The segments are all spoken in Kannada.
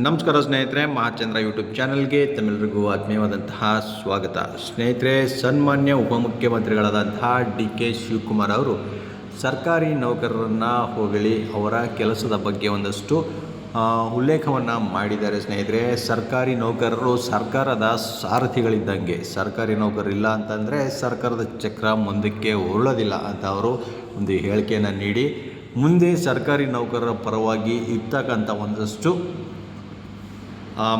ನಮಸ್ಕಾರ ಸ್ನೇಹಿತರೆ, ಮಹಾಚಂದ್ರ ಯೂಟ್ಯೂಬ್ ಚಾನಲ್ಗೆ ತಮ್ಮೆಲ್ಲರಿಗೂ ಆತ್ಮೀಯವಾದಂತಹ ಸ್ವಾಗತ. ಸ್ನೇಹಿತರೆ, ಸನ್ಮಾನ್ಯ ಉಪಮುಖ್ಯಮಂತ್ರಿಗಳಾದಂತಹ ಡಿ ಕೆ ಶಿವಕುಮಾರ್ ಅವರು ಸರ್ಕಾರಿ ನೌಕರರನ್ನು ಹೊಗಳಿ ಅವರ ಕೆಲಸದ ಬಗ್ಗೆ ಒಂದಷ್ಟು ಉಲ್ಲೇಖವನ್ನು ಮಾಡಿದ್ದಾರೆ ಸ್ನೇಹಿತರೆ. ಸರ್ಕಾರಿ ನೌಕರರು ಸರ್ಕಾರದ ಸಾರಥಿಗಳಿದ್ದಂಗೆ, ಸರ್ಕಾರಿ ನೌಕರರಿಲ್ಲ ಅಂತಂದರೆ ಸರ್ಕಾರದ ಚಕ್ರ ಮುಂದಕ್ಕೆ ಉರುಳೋದಿಲ್ಲ ಅಂತ ಅವರು ಒಂದು ಹೇಳಿಕೆಯನ್ನು ನೀಡಿ, ಮುಂದೆ ಸರ್ಕಾರಿ ನೌಕರರ ಪರವಾಗಿ ಇರ್ತಕ್ಕಂಥ ಒಂದಷ್ಟು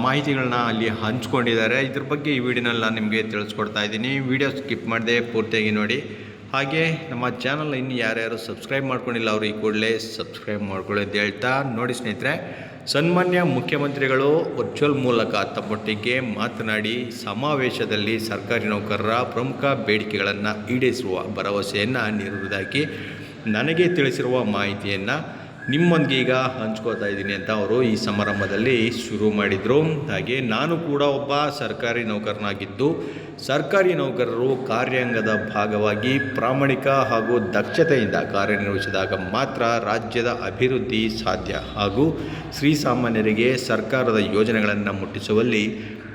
ಮಾಹಿತಿಗಳನ್ನ ಅಲ್ಲಿ ಹಂಚ್ಕೊಂಡಿದ್ದಾರೆ. ಇದ್ರ ಬಗ್ಗೆ ಈ ವಿಡಿಯೋನಲ್ಲಿ ನಿಮಗೆ ತಿಳಿಸ್ಕೊಡ್ತಾ ಇದ್ದೀನಿ. ವಿಡಿಯೋ ಸ್ಕಿಪ್ ಮಾಡದೆ ಪೂರ್ತಿಯಾಗಿ ನೋಡಿ. ಹಾಗೆ ನಮ್ಮ ಚಾನಲ್ ಇನ್ನು ಯಾರ್ಯಾರು ಸಬ್ಸ್ಕ್ರೈಬ್ ಮಾಡ್ಕೊಂಡಿಲ್ಲ, ಅವರು ಈ ಕೂಡಲೇ ಸಬ್ಸ್ಕ್ರೈಬ್ ಮಾಡ್ಕೊಳ್ಳಿ ಅಂತ ಹೇಳ್ತಾ ನೋಡಿ ಸ್ನೇಹಿತರೆ. ಸನ್ಮಾನ್ಯ ಮುಖ್ಯಮಂತ್ರಿಗಳು ವರ್ಚುವಲ್ ಮೂಲಕ ತಮ್ಮೊಟ್ಟಿಗೆ ಮಾತನಾಡಿ ಸಮಾವೇಶದಲ್ಲಿ ಸರ್ಕಾರಿ ನೌಕರರ ಪ್ರಮುಖ ಬೇಡಿಕೆಗಳನ್ನು ಈಡೇರಿಸುವ ಭರವಸೆಯನ್ನು ನೀಡುವುದಾಗಿ ನನಗೆ ತಿಳಿಸಿರುವ ಮಾಹಿತಿಯನ್ನು ನಿಮ್ಮೊಂದಿಗೆ ಈಗ ಹಂಚ್ಕೋತಾ ಇದ್ದೀನಿ ಅಂತ ಅವರು ಈ ಸಮಾರಂಭದಲ್ಲಿ ಶುರು ಮಾಡಿದರು. ಹಾಗೆ ನಾನು ಕೂಡ ಒಬ್ಬ ಸರ್ಕಾರಿ ನೌಕರನಾಗಿದ್ದು, ಸರ್ಕಾರಿ ನೌಕರರು ಕಾರ್ಯಾಂಗದ ಭಾಗವಾಗಿ ಪ್ರಾಮಾಣಿಕ ಹಾಗೂ ದಕ್ಷತೆಯಿಂದ ಕಾರ್ಯನಿರ್ವಹಿಸಿದಾಗ ಮಾತ್ರ ರಾಜ್ಯದ ಅಭಿವೃದ್ಧಿ ಸಾಧ್ಯ. ಹಾಗೂ ಶ್ರೀಸಾಮಾನ್ಯರಿಗೆ ಸರ್ಕಾರದ ಯೋಜನೆಗಳನ್ನು ಮುಟ್ಟಿಸುವಲ್ಲಿ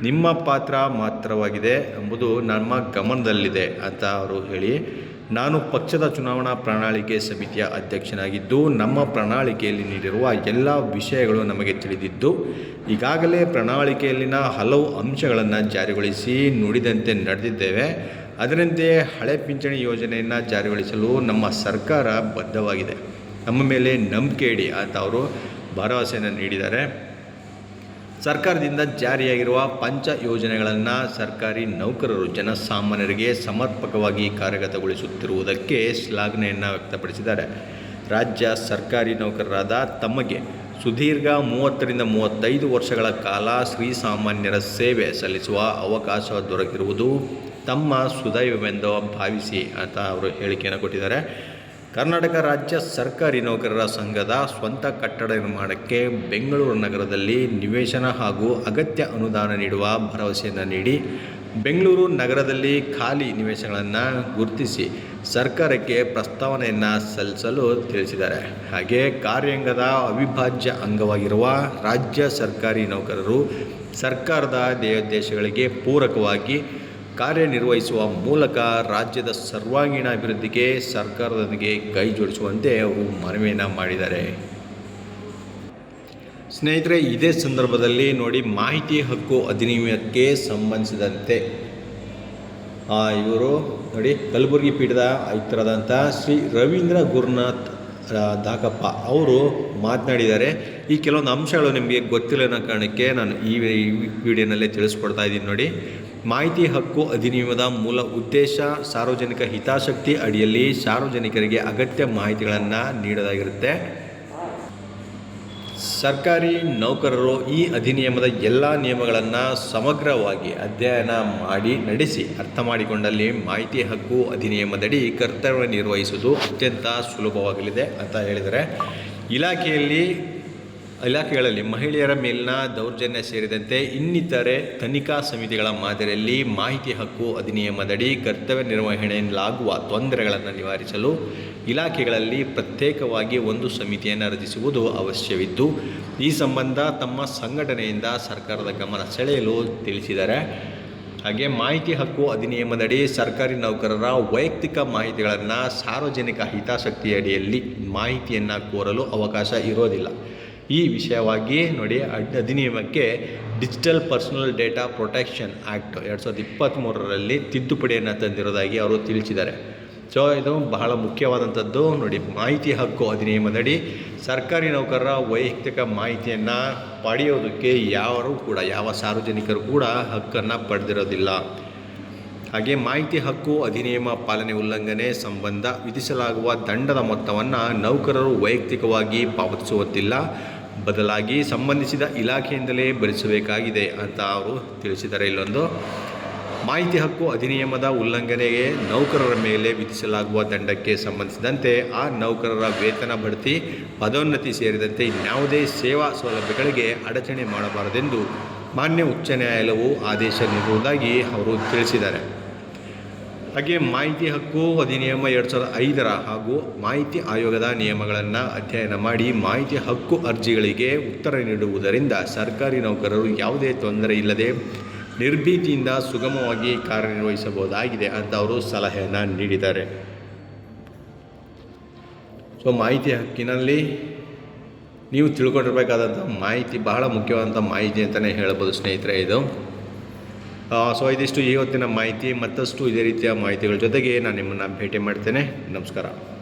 ನಿಮ್ಮ ಪಾತ್ರ ಮಾತ್ರವಾಗಿದೆ ಎಂಬುದು ನಮ್ಮ ಗಮನದಲ್ಲಿದೆ ಅಂತ ಅವರು ಹೇಳಿ ನಾನು ಪಕ್ಷದ ಚುನಾವಣಾ ಪ್ರಣಾಳಿಕೆ ಸಮಿತಿಯ ಅಧ್ಯಕ್ಷನಾಗಿದ್ದು, ನಮ್ಮ ಪ್ರಣಾಳಿಕೆಯಲ್ಲಿ ನೀಡಿರುವ ಎಲ್ಲ ವಿಷಯಗಳು ನಮಗೆ ತಿಳಿದಿದ್ದು, ಈಗಾಗಲೇ ಪ್ರಣಾಳಿಕೆಯಲ್ಲಿನ ಹಲವು ಅಂಶಗಳನ್ನು ಜಾರಿಗೊಳಿಸಿ ನುಡಿದಂತೆ ನಡೆದಿದ್ದೇವೆ. ಅದರಂತೆಯೇ ಹಳೆ ಪಿಂಚಣಿ ಯೋಜನೆಯನ್ನು ಜಾರಿಗೊಳಿಸಲು ನಮ್ಮ ಸರ್ಕಾರ ಬದ್ಧವಾಗಿದೆ. ನಮ್ಮ ಮೇಲೆ ನಂಬಿಕೆ ಇಡಿ ಅಂತ ಅವರು ಭರವಸೆಯನ್ನು ನೀಡಿದ್ದಾರೆ. ಸರ್ಕಾರದಿಂದ ಜಾರಿಯಾಗಿರುವ ಪಂಚ ಯೋಜನೆಗಳನ್ನು ಸರ್ಕಾರಿ ನೌಕರರು ಜನಸಾಮಾನ್ಯರಿಗೆ ಸಮರ್ಪಕವಾಗಿ ಕಾರ್ಯಗತಗೊಳಿಸುತ್ತಿರುವುದಕ್ಕೆ ಶ್ಲಾಘನೆಯನ್ನು ವ್ಯಕ್ತಪಡಿಸಿದ್ದಾರೆ. ರಾಜ್ಯ ಸರ್ಕಾರಿ ನೌಕರರಾದ ತಮಗೆ ಸುದೀರ್ಘ ಮೂವತ್ತರಿಂದ ಮೂವತ್ತೈದು ವರ್ಷಗಳ ಕಾಲ ಶ್ರೀಸಾಮಾನ್ಯರ ಸೇವೆ ಸಲ್ಲಿಸುವ ಅವಕಾಶ ದೊರಕಿರುವುದು ತಮ್ಮ ಸುದೈವವೆಂದು ಭಾವಿಸಿ ಅಂತ ಅವರು ಹೇಳಿಕೆಯನ್ನು ಕೊಟ್ಟಿದ್ದಾರೆ. ಕರ್ನಾಟಕ ರಾಜ್ಯ ಸರ್ಕಾರಿ ನೌಕರರ ಸಂಘದ ಸ್ವಂತ ಕಟ್ಟಡ ನಿರ್ಮಾಣಕ್ಕೆ ಬೆಂಗಳೂರು ನಗರದಲ್ಲಿ ನಿವೇಶನ ಹಾಗೂ ಅಗತ್ಯ ಅನುದಾನ ನೀಡುವ ಭರವಸೆಯನ್ನು ನೀಡಿ ಬೆಂಗಳೂರು ನಗರದಲ್ಲಿ ಖಾಲಿ ನಿವೇಶನಗಳನ್ನು ಗುರುತಿಸಿ ಸರ್ಕಾರಕ್ಕೆ ಪ್ರಸ್ತಾವನೆಯನ್ನು ಸಲ್ಲಿಸಲು ತಿಳಿಸಿದ್ದಾರೆ. ಹಾಗೆ ಕಾರ್ಯಾಂಗದ ಅವಿಭಾಜ್ಯ ಅಂಗವಾಗಿರುವ ರಾಜ್ಯ ಸರ್ಕಾರಿ ನೌಕರರು ಸರ್ಕಾರದ ದೇಹೋದ್ದೇಶಗಳಿಗೆ ಪೂರಕವಾಗಿ ಕಾರ್ಯನಿರ್ವಹಿಸುವ ಮೂಲಕ ರಾಜ್ಯದ ಸರ್ವಾಂಗೀಣ ಅಭಿವೃದ್ಧಿಗೆ ಸರ್ಕಾರದೊಂದಿಗೆ ಕೈ ಜೋಡಿಸುವಂತೆ ಅವರು ಮನವಿಯನ್ನು ಮಾಡಿದ್ದಾರೆ. ಸ್ನೇಹಿತರೆ, ಇದೇ ಸಂದರ್ಭದಲ್ಲಿ ನೋಡಿ ಮಾಹಿತಿ ಹಕ್ಕು ಅಧಿನಿಯಮಕ್ಕೆ ಸಂಬಂಧಿಸಿದಂತೆ ಇವರು ನೋಡಿ ಕಲಬುರಗಿ ಪೀಠದ ಆಯುಕ್ತರಾದಂಥ ಶ್ರೀ ರವೀಂದ್ರ ಗುರುನಾಥ್ ದಾಕಪ್ಪ ಅವರು ಮಾತನಾಡಿದ್ದಾರೆ. ಈ ಕೆಲವೊಂದು ಅಂಶಗಳು ನಿಮಗೆ ಗೊತ್ತಿಲ್ಲ ಅನ್ನೋ ಕಾರಣಕ್ಕೆ ನಾನು ಈ ವಿಡಿಯೋನಲ್ಲೇ ತಿಳಿಸ್ಕೊಡ್ತಾ ಇದ್ದೀನಿ ನೋಡಿ. ಮಾಹಿತಿ ಹಕ್ಕು ಅಧಿನಿಯಮದ ಮೂಲ ಉದ್ದೇಶ ಸಾರ್ವಜನಿಕ ಹಿತಾಸಕ್ತಿ ಅಡಿಯಲ್ಲಿ ಸಾರ್ವಜನಿಕರಿಗೆ ಅಗತ್ಯ ಮಾಹಿತಿಗಳನ್ನು ನೀಡೋದಾಗಿರುತ್ತೆ ಸರ್ಕಾರಿ ನೌಕರರು ಈ ಅಧಿನಿಯಮದ ಎಲ್ಲ ನಿಯಮಗಳನ್ನು ಸಮಗ್ರವಾಗಿ ಅಧ್ಯಯನ ಮಾಡಿ, ನಡೆಸಿ, ಅರ್ಥ ಮಾಡಿಕೊಂಡಲ್ಲಿ ಮಾಹಿತಿ ಹಕ್ಕು ಅಧಿನಿಯಮದಡಿ ಕರ್ತವ್ಯ ನಿರ್ವಹಿಸುವುದು ಅತ್ಯಂತ ಸುಲಭವಾಗಲಿದೆ ಅಂತ ಹೇಳಿದರೆ. ಇಲಾಖೆಯಲ್ಲಿ ಇಲಾಖೆಗಳಲ್ಲಿ ಮಹಿಳೆಯರ ಮೇಲಿನ ದೌರ್ಜನ್ಯ ಸೇರಿದಂತೆ ಇನ್ನಿತರೆ ತನಿಖಾ ಸಮಿತಿಗಳ ಮಾದರಿಯಲ್ಲಿ ಮಾಹಿತಿ ಹಕ್ಕು ಅಧಿನಿಯಮದಡಿ ಕರ್ತವ್ಯ ನಿರ್ವಹಣೆಯಲ್ಲಾಗುವ ತೊಂದರೆಗಳನ್ನು ನಿವಾರಿಸಲು ಇಲಾಖೆಗಳಲ್ಲಿ ಪ್ರತ್ಯೇಕವಾಗಿ ಒಂದು ಸಮಿತಿಯನ್ನು ರಚಿಸುವುದು ಅವಶ್ಯವಿದ್ದು, ಈ ಸಂಬಂಧ ತಮ್ಮ ಸಂಘಟನೆಯಿಂದ ಸರ್ಕಾರದ ಗಮನ ಸೆಳೆಯಲು ತಿಳಿಸಿದ್ದಾರೆ. ಹಾಗೆ ಮಾಹಿತಿ ಹಕ್ಕು ಅಧಿನಿಯಮದಡಿ ಸರ್ಕಾರಿ ನೌಕರರ ವೈಯಕ್ತಿಕ ಮಾಹಿತಿಗಳನ್ನು ಸಾರ್ವಜನಿಕ ಹಿತಾಸಕ್ತಿಯಡಿಯಲ್ಲಿ ಮಾಹಿತಿಯನ್ನು ಕೋರಲು ಅವಕಾಶ ಇರೋದಿಲ್ಲ. ಈ ವಿಷಯವಾಗಿ ನೋಡಿ ಅಧಿನಿಯಮಕ್ಕೆ digital personal data protection act ಎರಡು ಸಾವಿರದ ಇಪ್ಪತ್ತ್ಮೂರರಲ್ಲಿ ತಿದ್ದುಪಡಿಯನ್ನು ತಂದಿರೋದಾಗಿ ಅವರು ತಿಳಿಸಿದ್ದಾರೆ. ಸೊ ಇದು ಬಹಳ ಮುಖ್ಯವಾದಂಥದ್ದು. ನೋಡಿ, ಮಾಹಿತಿ ಹಕ್ಕು ಅಧಿನಿಯಮದಡಿ ಸರ್ಕಾರಿ ನೌಕರರ ವೈಯಕ್ತಿಕ ಮಾಹಿತಿಯನ್ನು ಪಡೆಯೋದಕ್ಕೆ ಯಾರು ಕೂಡ, ಯಾವ ಸಾರ್ವಜನಿಕರು ಕೂಡ ಹಕ್ಕನ್ನು ಪಡೆದಿರೋದಿಲ್ಲ. ಹಾಗೆ ಮಾಹಿತಿ ಹಕ್ಕು ಅಧಿನಿಯಮ ಪಾಲನೆ ಉಲ್ಲಂಘನೆ ಸಂಬಂಧ ವಿಧಿಸಲಾಗುವ ದಂಡದ ಮೊತ್ತವನ್ನು ನೌಕರರು ವೈಯಕ್ತಿಕವಾಗಿ ಪಾವತಿಸುವಂತಿಲ್ಲ. ಬದಲಾಗಿ ಸಂಬಂಧಿಸಿದ ಇಲಾಖೆಯಿಂದಲೇ ಭರಿಸಬೇಕಾಗಿದೆ ಅಂತ ಅವರು ತಿಳಿಸಿದ್ದಾರೆ. ಇಲ್ಲೊಂದು, ಮಾಹಿತಿ ಹಕ್ಕು ಅಧಿನಿಯಮದ ಉಲ್ಲಂಘನೆಗೆ ನೌಕರರ ಮೇಲೆ ವಿಧಿಸಲಾಗುವ ದಂಡಕ್ಕೆ ಸಂಬಂಧಿಸಿದಂತೆ ಆ ನೌಕರರ ವೇತನ ಬಡ್ತಿ ಪದೋನ್ನತಿ ಸೇರಿದಂತೆ ಇನ್ಯಾವುದೇ ಸೇವಾ ಸೌಲಭ್ಯಗಳಿಗೆ ಅಡಚಣೆ ಮಾಡಬಾರದೆಂದು ಮಾನ್ಯ ಉಚ್ಚ ನ್ಯಾಯಾಲಯವು ಆದೇಶ ನೀಡುವುದಾಗಿ ಅವರು ತಿಳಿಸಿದ್ದಾರೆ. ಹಾಗೆ ಮಾಹಿತಿ ಹಕ್ಕು ಅಧಿನಿಯಮ ಎರಡು ಸಾವಿರದ ಐದರ ಹಾಗೂ ಮಾಹಿತಿ ಆಯೋಗದ ನಿಯಮಗಳನ್ನು ಅಧ್ಯಯನ ಮಾಡಿ ಮಾಹಿತಿ ಹಕ್ಕು ಅರ್ಜಿಗಳಿಗೆ ಉತ್ತರ ನೀಡುವುದರಿಂದ ಸರ್ಕಾರಿ ನೌಕರರು ಯಾವುದೇ ತೊಂದರೆ ಇಲ್ಲದೆ ನಿರ್ಭೀತಿಯಿಂದ ಸುಗಮವಾಗಿ ಕಾರ್ಯನಿರ್ವಹಿಸಬಹುದಾಗಿದೆ ಅಂತ ಅವರು ಸಲಹೆಯನ್ನು ನೀಡಿದ್ದಾರೆ. ಸೊ ಮಾಹಿತಿ ಹಕ್ಕಿನಲ್ಲಿ ನೀವು ತಿಳ್ಕೊಂಡಿರಬೇಕಾದಂಥ ಮಾಹಿತಿ ಬಹಳ ಮುಖ್ಯವಾದಂಥ ಮಾಹಿತಿ ಅಂತಲೇ ಹೇಳ್ಬೋದು ಸ್ನೇಹಿತರೆ ಇದು. ಸೊ ಇದಿಷ್ಟು ಇವತ್ತಿನ ಮಾಹಿತಿ ಮತ್ತಷ್ಟು ಇದೇ ರೀತಿಯ ಮಾಹಿತಿಗಳ ಜೊತೆಗೆ ನಾನು ನಿಮ್ಮನ್ನು ಭೇಟಿ ಮಾಡ್ತೇನೆ. ನಮಸ್ಕಾರ.